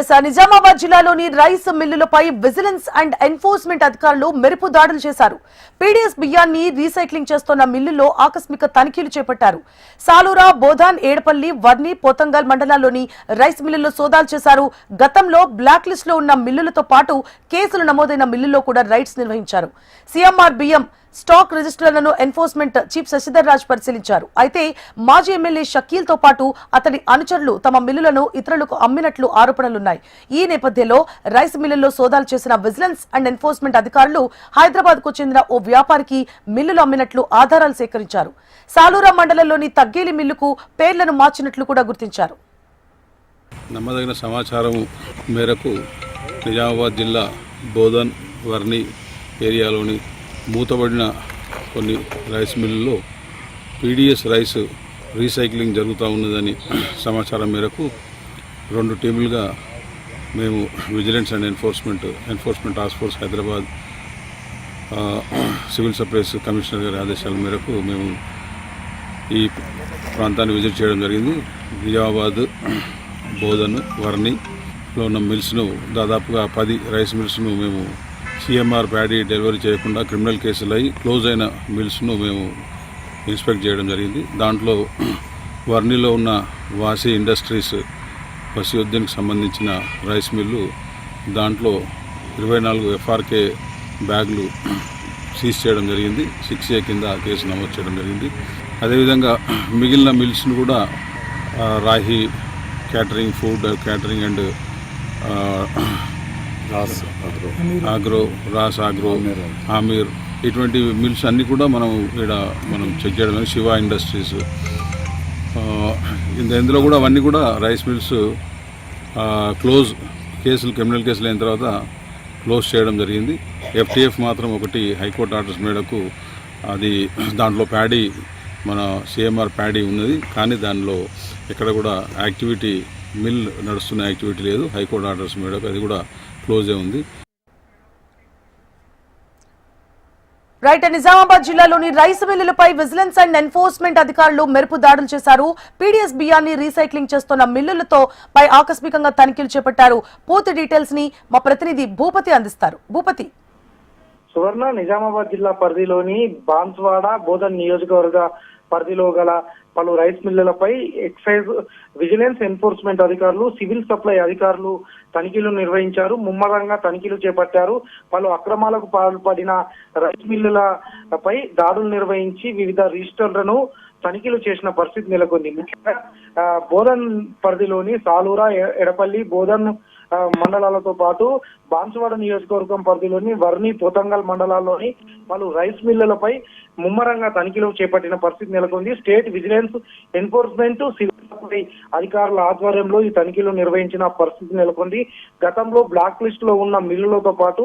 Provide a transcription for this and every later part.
Yes Nizamabad జిల్లాలోని rice మిల్లులపై vigilance and enforcement అధికారులు మెరుపు దాడులు చేశారు. పీడీఎస్ బియ్యాన్ని రీసైక్లింగ్ చేస్తున్న మిల్లుల్లో ఆకస్మిక తనిఖీలు చేపట్టారు. సాలూరా బోధాన్ ఏడపల్లి వర్ని పోతంగల్ మండలాల్లోని రైస్ మిల్లుల్లో సోదాలు చేశారు. గతంలో బ్లాక్ లిస్ట్లో ఉన్న మిల్లులతో పాటు కేసులు నమోదైన మిల్లుల్లో కూడా రైడ్స్ నిర్వహించారు. సీఎంఆర్ బియ్యం స్టాక్ రిజిస్టర్లను ఎన్ఫోర్స్మెంట్ చీఫ్ శశిధర్ రాజ్ పరిశీలించారు. అయితే మాజీ ఎమ్మెల్యే షకీల్తో పాటు అతని అనుచరులు తమ మిల్లులను ఇతరులకు అమ్మినట్లు ఆరోపణలున్నాయి. ఈ నేపథ్యంలో రైస్ మిల్లుల్లో సోదాలు చేసిన విజిలెన్స్ అండ్ ఎన్ఫోర్స్మెంట్ అధికారులు హైదరాబాద్కు చెందిన ఓ వ్యాపారికి మిల్లులు అమ్మినట్లు ఆధారాలు సేకరించారు. సాలూరా మండలంలోని తగ్గేలి మిల్లుకు పేర్లను మార్చినట్లు కూడా గుర్తించారు. నమ్మదగిన సమాచారం మేరకు నిజామాబాద్ జిల్లా బోధన్ వర్ణి ఏరియాలోని మూతబడిన కొన్ని రైస్ మిల్లుల్లో పీడిఎస్ రైస్ రీసైక్లింగ్ జరుగుతూ ఉన్నదని సమాచారం మేరకు రెండు టీములుగా మేము vigilance and enforcement enforcement task force Hyderabad civil supplies commissioner గారి ఆదేశాల మేరకు మేము ఈ ప్రాంతాన్ని విజిట్ చేయడం జరిగింది. నిజామాబాద్ బోధన్ వర్ణిలో ఉన్న మిల్స్ను దాదాపుగా పది రైస్ మిల్స్ను మేము సిఎంఆర్ ప్యాడీ డెలివరీ చేయకుండా క్రిమినల్ కేసులు అయి క్లోజ్ అయిన మిల్స్ను మేము ఇన్స్పెక్ట్ చేయడం జరిగింది. దాంట్లో వర్నిలో ఉన్న వాసి ఇండస్ట్రీస్ వసీయుద్దీన్కి సంబంధించిన రైస్ మిల్లు దాంట్లో ఇరవై నాలుగు ఎఫ్ఆర్కే బ్యాగులు సీజ్ చేయడం జరిగింది. సిక్స్ ఏ కింద కేసు నమోదు చేయడం జరిగింది. అదేవిధంగా మిగిలిన మిల్స్ను కూడా Rahi catering food catering and agro Ras agro Aamir ఇటువంటి మిల్స్ అన్నీ కూడా మనం ఇక్కడ మనం చెక్ చేయడం. శివ ఇండస్ట్రీస్. ఇందులో కూడా అవన్నీ కూడా రైస్ మిల్స్ క్లోజ్ కేసులు క్రిమినల్ కేసులు అయిన తర్వాత క్లోజ్ చేయడం జరిగింది. ఎఫ్టీఎఫ్ మాత్రం ఒకటి హైకోర్టు ఆర్డర్స్ మేరకు అది దాంట్లో ప్యాడీ మన సిఎంఆర్ ప్యాడీ ఉన్నది. కానీ దానిలో ఎక్కడ కూడా యాక్టివిటీ మిల్ నడుస్తున్న యాక్టివిటీ లేదు. హైకోర్టు ఆర్డర్స్ మేరకు అది కూడా క్లోజే ఉంది. రైట్ నిజామాబాద్ జిల్లాలోని రైస్ మిల్లులపై విజిలెన్స్ అండ్ ఎన్ఫోర్స్మెంట్ అధికారులు మెరుపు దాడులు చేశారు. పీడీఎస్ బియ్యాన్ని రీసైక్లింగ్ చేస్తున్న మిల్లులతో పై ఆకస్మికంగా తనిఖీలు చేపట్టారు. పూర్తి డీటెయిల్స్ని మా ప్రతినిధి భూపతి అందిస్తారు. భూపతి. సువర్ణ నిజామాబాద్ జిల్లా పరిధిలోని బాన్స్వాడ బోధన్ నియోజకవర్గ పరిధిలో గల పలు రైస్ మిల్లులపై ఎక్సైజ్ విజిలెన్స్ ఎన్ఫోర్స్మెంట్ అధికారులు సివిల్ సప్లై అధికారులు తనిఖీలు నిర్వహించారు. ముమ్మరంగా తనిఖీలు చేపట్టారు. పలు అక్రమాలకు పాల్పడిన రైస్ మిల్లులపై దాడులు నిర్వహించి వివిధ రిజిస్టర్లను తనిఖీలు చేసిన పరిస్థితి నెలకొంది. ముఖ్యంగా ఆ, బోధన్ పరిధిలోని సాలూరా ఎడపల్లి బోధన్ మండలాలతో పాటు బాన్సువాడ నియోజకవర్గం పరిధిలోని వర్ణి పోతంగల్ మండలాల్లోని పలు రైస్ మిల్లులపై ముమ్మరంగా తనిఖీలు చేపట్టిన పరిస్థితి నెలకొంది. స్టేట్ విజిలెన్స్ ఎన్ఫోర్స్మెంట్ సివిల్ అధికారుల ఆధ్వర్యంలో ఈ తనిఖీలు నిర్వహించిన పరిస్థితి నెలకొంది. గతంలో బ్లాక్ లిస్ట్లో ఉన్న మిల్లులతో పాటు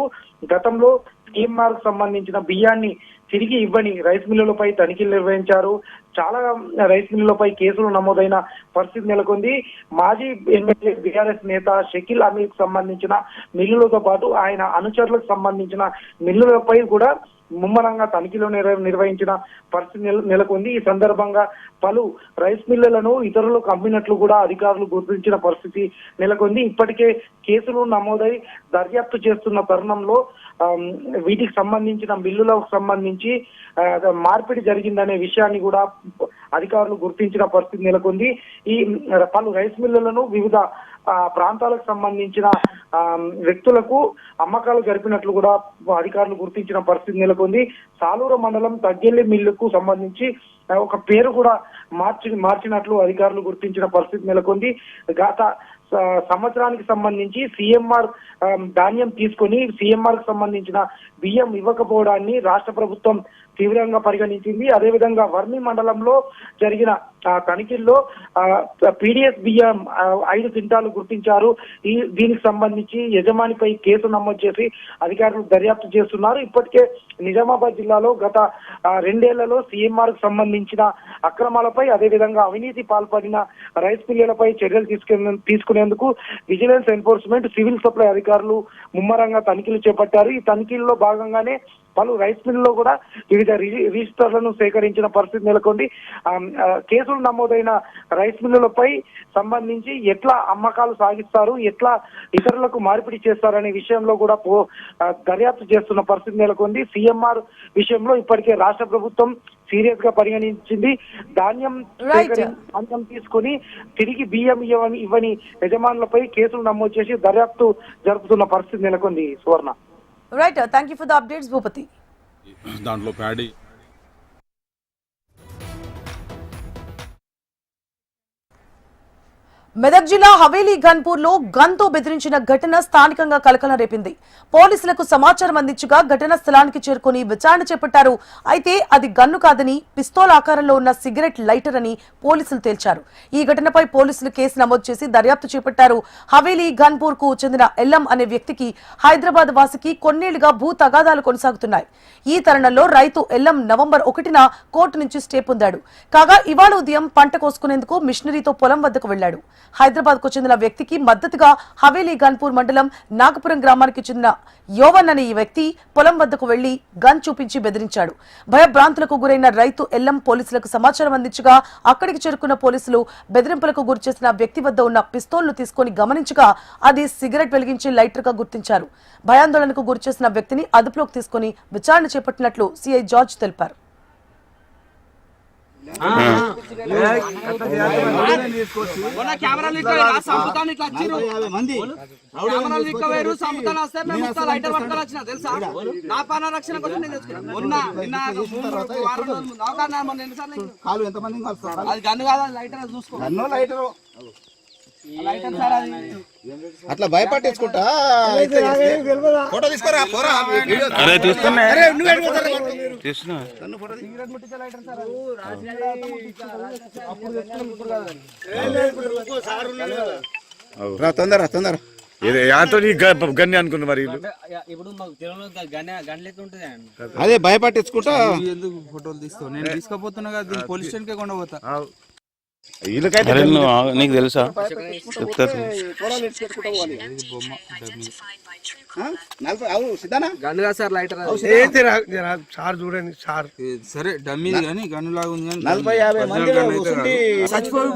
గతంలో స్కీమ్ మార్క్ సంబంధించిన బియ్యాన్ని తిరిగి ఇవ్వని రైస్ మిల్లులపై తనిఖీలు నిర్వహించారు. చాలా రైస్ మిల్లులపై కేసులు నమోదైన పరిస్థితి నెలకొంది. మాజీ ఎమ్మెల్యే బీఆర్ఎస్ నేత షకీల్ అమీర్ సంబంధించిన మిల్లులతో పాటు ఆయన అనుచరులకు సంబంధించిన మిల్లులపై కూడా ముమ్మరంగా తనిఖీలు నిర్వహించిన పరిస్థితి నెలకొంది. ఈ సందర్భంగా పలు రైస్ మిల్లులను ఇతరులకు అమ్మినట్లు కూడా అధికారులు గుర్తించిన పరిస్థితి నెలకొంది. ఇప్పటికే కేసులు నమోదై దర్యాప్తు చేస్తున్న తరుణంలో వీటికి సంబంధించిన మిల్లులకు సంబంధించి మార్పిడి జరిగిందనే విషయాన్ని కూడా అధికారులు గుర్తించిన పరిస్థితి నెలకొంది. ఈ పలు రైస్ మిల్లులను వివిధ ప్రాంతాలకు సంబంధించిన ఆ, వ్యక్తులకు అమ్మకాలు జరిపినట్లు కూడా అధికారులు గుర్తించిన పరిస్థితి నెలకొంది. సాలూరు మండలం తగ్గెల్లి మిల్లుకు సంబంధించి ఒక పేరు కూడా మార్చి మార్చినట్లు అధికారులు గుర్తించిన పరిస్థితి నెలకొంది. గత సంవత్సరానికి సంబంధించి సిఎంఆర్ ధాన్యం తీసుకొని సిఎంఆర్కు సంబంధించిన బియ్యం ఇవ్వకపోవడాన్ని రాష్ట్ర ప్రభుత్వం తీవ్రంగా పరిగణించింది. అదేవిధంగా వర్ణి మండలంలో జరిగిన ఆ, తనిఖీల్లో పీడిఎస్ బియ్యం ఐదు క్వింటాలు గుర్తించారు. ఈ దీనికి సంబంధించి యజమానిపై కేసు నమోదు చేసి అధికారులు దర్యాప్తు చేస్తున్నారు. ఇప్పటికే నిజామాబాద్ జిల్లాలో గత రెండేళ్ళలో సీఎంఆర్కు సంబంధించి సంబంధించిన అక్రమాలపై అదేవిధంగా అవినీతి పాల్పడిన రైస్ మిల్లులపై చర్యలు తీసుకునే తీసుకునేందుకు విజిలెన్స్ ఎన్ఫోర్స్మెంట్ సివిల్ సప్లై అధికారులు ముమ్మరంగా తనిఖీలు చేపట్టారు. ఈ తనిఖీల్లో భాగంగానే పలు రైస్ మిల్లులో కూడా వివిధ రిజిస్టర్లను సేకరించిన పరిస్థితి నెలకొంది. కేసులు నమోదైన రైస్ మిల్లులపై సంబంధించి ఎట్లా అమ్మకాలు సాగిస్తారు ఎట్లా ఇతరులకు మార్పిడి చేస్తారనే విషయంలో కూడా దర్యాప్తు చేస్తున్న పరిస్థితి నెలకొంది. సీఎంఆర్ విషయంలో ఇప్పటికే రాష్ట్ర ప్రభుత్వం సీరియస్గా పరిగణించింది. ధాన్యం ధాన్యం తీసుకుని తిరిగి బియ్యం ఇవ్వని ఇవ్వని యజమానులపై కేసులు నమోదు చేసి దర్యాప్తు జరుపుతున్న పరిస్థితి నెలకొంది Suvarna. Right thank you for the updates Bhupathi దాంట్లో ప్యాడీ మెదక్ జిల్లా హవేలీ గన్పూర్లో గన్తో బెదిరించిన ఘటన స్థానికంగా కలకలం రేపింది. పోలీసులకు సమాచారం అందించగా ఘటనా స్థలానికి చేరుకుని విచారణ చేపట్టారు. అయితే అది గన్ను కాదని పిస్తోల్ ఆకారంలో ఉన్న సిగరెట్ లైటర్ అని పోలీసులు తేల్చారు. ఈ ఘటనపై పోలీసులు కేసు నమోదు చేసి దర్యాప్తు చేపట్టారు. హవేలీ గన్పూర్కు చెందిన ఎల్లం అనే వ్యక్తికి హైదరాబాద్ వాసికి కొన్నేళ్ళుగా భూ తగాదాలు కొనసాగుతున్నాయి. ఈ తరుణంలో రైతు ఎల్లం నవంబర్ ఒకటిన కోర్టు నుంచి స్టే పొందాడు. కాగా ఇవాళ ఉదయం పంట కోసుకునేందుకు మిషనరీతో పొలం వద్దకు వెళ్ళాడు హైదరాబాద్కు చెందిన వ్యక్తికి మద్దతుగా హవేలీ గన్పూర్ మండలం నాగపురం గ్రామానికి చెందిన యోవన్ అనే ఈ వ్యక్తి పొలం వద్దకు వెళ్ళి గన్ చూపించి బెదిరించాడు. భయభ్రాంతులకు గురైన రైతు ఎల్లం పోలీసులకు సమాచారం అందించగా అక్కడికి చేరుకున్న పోలీసులు బెదిరింపులకు గురిచేసిన వ్యక్తి వద్ద ఉన్న పిస్తోల్ను తీసుకొని గమనించగా అది సిగరెట్ వెలిగించి లైటర్గా గుర్తించారు. భయాందోళనకు గురిచేసిన వ్యక్తిని అదుపులోకి తీసుకుని విచారణ చేపట్టినట్లు సిఐ జార్జ్ తెలిపారు. కెమెరాలు ఇట్లా సంపుతాను వస్తే మేము లైటర్ పట్టుకొని వచ్చిన తెలుసా? నా పాన రక్షణ కోసం నేను తెచ్చుకున్నా మొన్న నిన్న మూడు రోజులు, వారం రోజుల ముందు. అవకాశం మొన్న ఎన్నిసార్లు అయింది? కాలు ఎంతమంది కలుస్తారు? అది గన్ను కాదు అది లైటర్ చూసుకో. లైటరు. అట్లా భయపట్టించుకుంటా? ఫోటో తీసుకోరా పోరా. అరే తీస్తున్నా అరే నువ్వు ఎటు పోతారు? తీస్తున్నా. నన్ను ఫోటో తీ. రా తొందర తొందర ఇది యాతో గన్ని అనుకున్నా మరి ఇప్పుడు అదే భయపట్టించుకుంటా. ఎందుకు ఫోటోలు తీస్తావు? నేను తీసుకుపోతున్నా కదా పోలీస్ స్టేషన్ కే కొండ పోతా నువ్వు ఆ- నీకు తెలుసా చెప్తారు ఆ? నలభై అవు సిద్ధానా గన్ కాదు సార్ లైటర్ ఏ, సరే డమ్మీ కానీ గన్ను లాగా ఉంది కానీ నలభై యాభై మంది చచ్చిపోయి